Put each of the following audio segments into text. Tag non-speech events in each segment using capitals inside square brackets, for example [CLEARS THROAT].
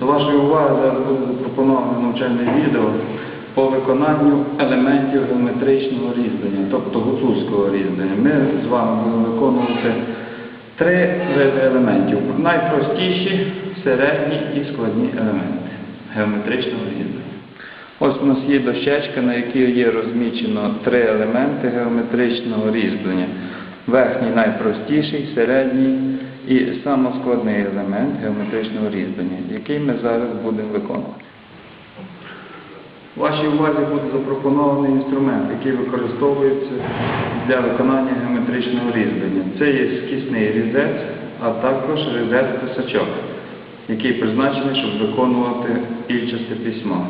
До вашої уваги зараз буде запропоноване навчальне відео по виконанню елементів геометричного різання, тобто гуцульського різання. Ми з вами будемо виконувати три види елементів. Найпростіші, середні і складні елементи геометричного різання. Ось у нас є дощечка, на якій є розмічено три елементи геометричного різьблення. Верхній найпростіший, середній і самоскладний елемент геометричного різьблення, який ми зараз будемо виконувати. Вашій увазі буде запропонований інструмент, який використовується для виконання геометричного різьблення. Це є скісний різець, а також різець-писачок, який призначений, щоб виконувати ільчасте письмо.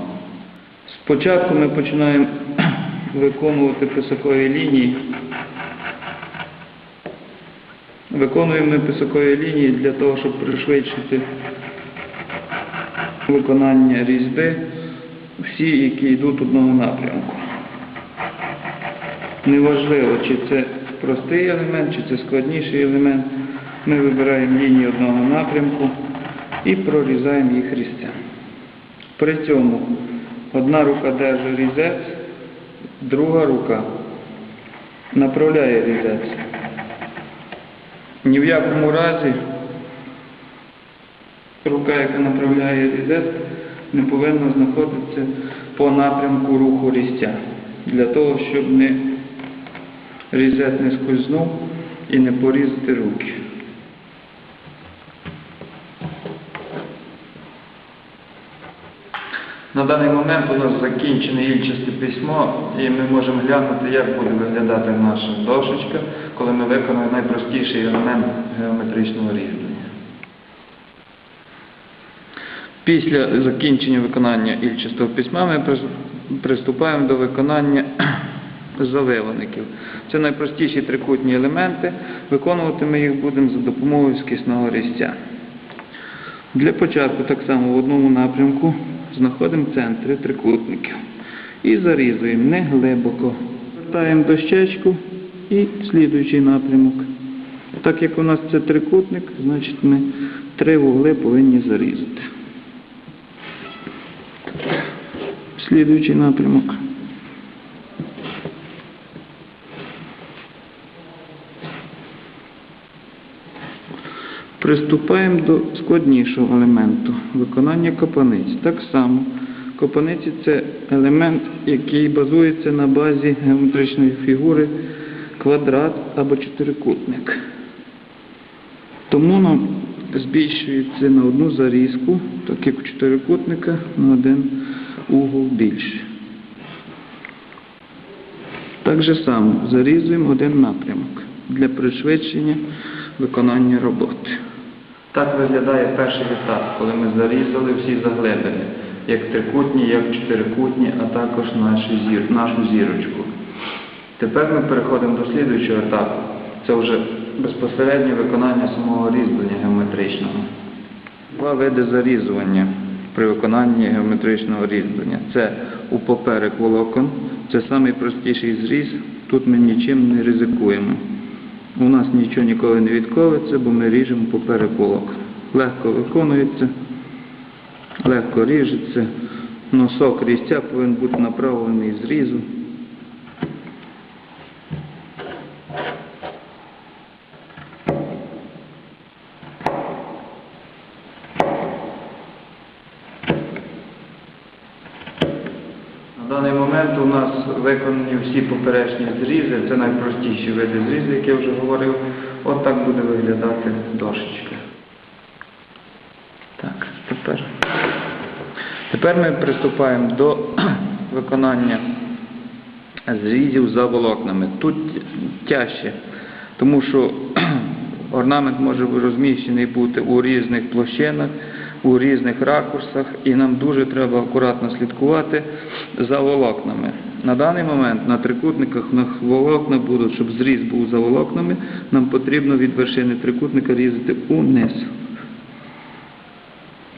Спочатку ми починаємо [CLEARS THROAT] виконувати писакові лінії. Виконуємо ми писакові лінії для того, щоб пришвидшити виконання різьби, всі, які йдуть одного напрямку. Неважливо, чи це простий елемент, чи це складніший елемент. Ми вибираємо лінії одного напрямку і прорізаємо їх різцем. При цьому одна рука держить різець, друга рука направляє різець. Ні в якому разі рука, яка направляє різець, не повинна знаходитися по напрямку руху різця, для того, щоб не різет не скользнув і не порізати руки. На даний момент у нас закінчене ільчасте письмо, і ми можемо глянути, як буде виглядати наша дошечка, коли ми виконуємо найпростіший елемент геометричного різьблення. Після закінчення виконання ільчастого письма ми приступаємо до виконання [CLEARS THROAT] завиваників. Це найпростіші трикутні елементи. Виконувати ми їх будемо за допомогою скисного різця. Для початку так само в одному напрямку знаходимо центри трикутників і зарізуємо не глибоко. Вертаємо дощечку і слідуючий напрямок. Так як у нас це трикутник, значить ми три вугли повинні зарізати. Слідуючий напрямок. Приступаємо до складнішого елементу виконання копаниць. Так само, копаниці це елемент, який базується на базі геометричної фігури квадрат або чотирикутник. Тому нам збільшується на одну зарізку, так як у чотирикутника на один угол більше. Так же само зарізуємо один напрямок для пришвидшення виконання роботи. Так виглядає перший етап, коли ми зарізали всі заглибини, як трикутні, як чотирикутні, а також нашу зірочку. Тепер ми переходимо до слідуючого етапу. Це вже безпосереднє виконання самого різьблення геометричного. Два види зарізування при виконанні геометричного різьблення. Це у поперек волокон, це найпростіший зріз, тут ми нічим не ризикуємо. У нас нічого ніколи не відковиться, бо ми ріжемо поперек волокон. Легко виконується, легко ріжеться. Носок різця повинен бути направлений зрізу. На даний момент у нас виконані всі поперечні зрізи, це найпростіші види зрізу, як я вже говорив. От так буде виглядати дошечка. Так, тепер. Тепер ми приступаємо до [CLEARS THROAT] виконання зрізів за волокнами. Тут тяжче, тому що [CLEARS THROAT] орнамент може розміщений бути у різних площинах, у різних ракурсах, і нам дуже треба акуратно слідкувати за волокнами. На даний момент на трикутниках волокна будуть, щоб зріз був за волокнами, нам потрібно від вершини трикутника різати униз.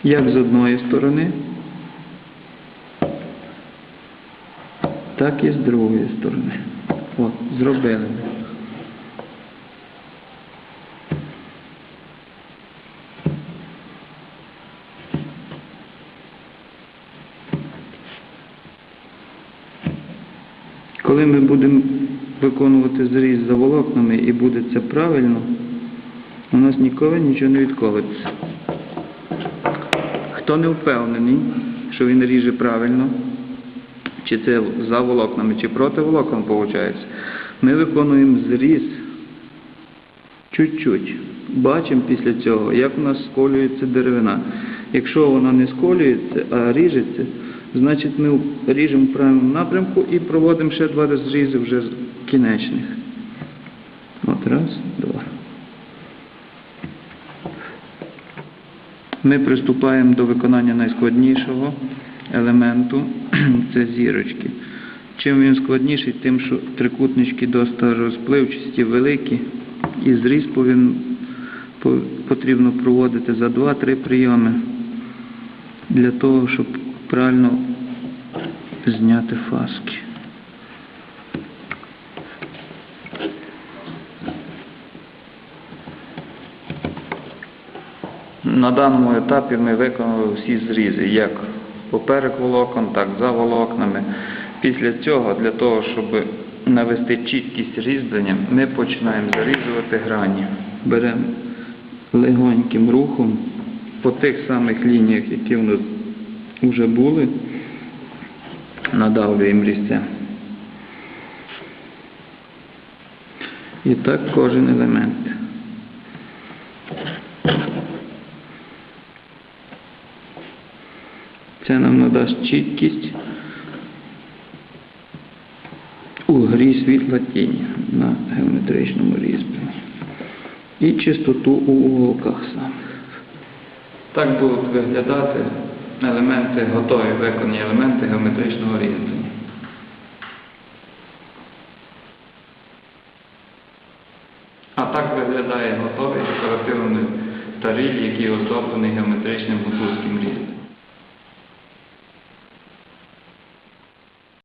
Як з одної сторони, так і з другої сторони. От, зробили. ми. Коли ми будемо виконувати зріз за волокнами і буде це правильно, у нас ніколи нічого не відколиться. Хто не впевнений, що він ріже правильно, чи це за волокнами, чи проти волокон виходить, ми виконуємо зріз чуть-чуть. Бачимо після цього, як у нас сколюється деревина. Якщо вона не сколюється, а ріжеться, значить ми ріжемо в правильному напрямку і проводимо ще два розрізи вже з кінечних. От раз, два. Ми приступаємо до виконання найскладнішого елементу [CLEARS THROAT] це зірочки. Чим він складніший, тим, що трикутнички досить розпливчасті, великі, і зріз повин, потрібно проводити за 2-3 прийоми для того, щоб правильно зняти фаски. На даному етапі ми виконали всі зрізи, як поперек волокон, так за волокнами. Після цього, для того, щоб навести чіткість різьблення, ми починаємо зарізувати грані. Беремо легоньким рухом по тих самих лініях, які у нас вже були, надавлюємо різцем. І так кожен елемент. Це нам надасть чіткість у грі світла тіні на геометричному різьбленні. І чистоту у уголках самих. Так будуть виглядати елементи, готові виконані елементи геометричного різьблення. А так виглядає готовий декоративний таріль, який оздоблений геометричним